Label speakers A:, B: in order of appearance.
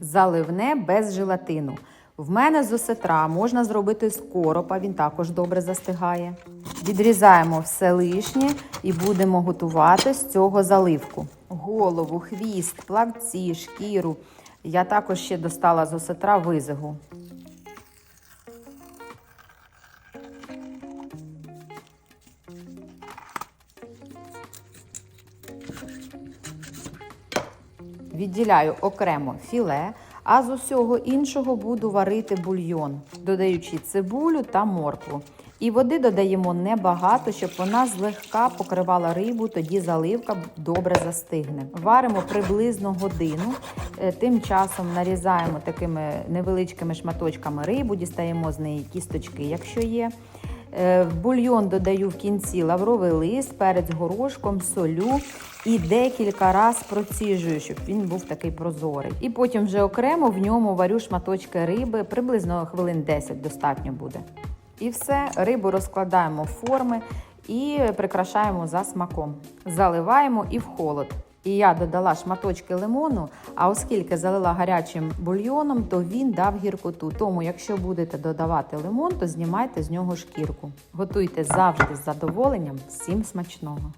A: Заливне без желатину. В мене з осетра можна зробити з коропа, він також добре застигає. Відрізаємо все лишнє і будемо готувати з цього заливку. Голову, хвіст, плавці, шкіру. Я також ще достала з осетра визигу. Відділяю окремо філе, а з усього іншого буду варити бульйон, додаючи цибулю та моркву. І води додаємо небагато, щоб вона злегка покривала рибу, тоді заливка добре застигне. Варимо приблизно годину. Е, Тим часом нарізаємо такими невеличкими шматочками рибу, дістаємо з неї кісточки, якщо є. Е, В бульйон додаю в кінці лавровий лист, перець горошком, солю і декілька раз проціжую, щоб він був такий прозорий. І потім вже окремо в ньому варю шматочки риби, приблизно хвилин 10 достатньо буде. І все, рибу розкладаємо в форми і прикрашаємо за смаком. Заливаємо і в холод. І я додала шматочки лимону, а оскільки залила гарячим бульйоном, то він дав гіркоту. Тому, якщо будете додавати лимон, то знімайте з нього шкірку. Готуйте завжди з задоволенням. Всім смачного!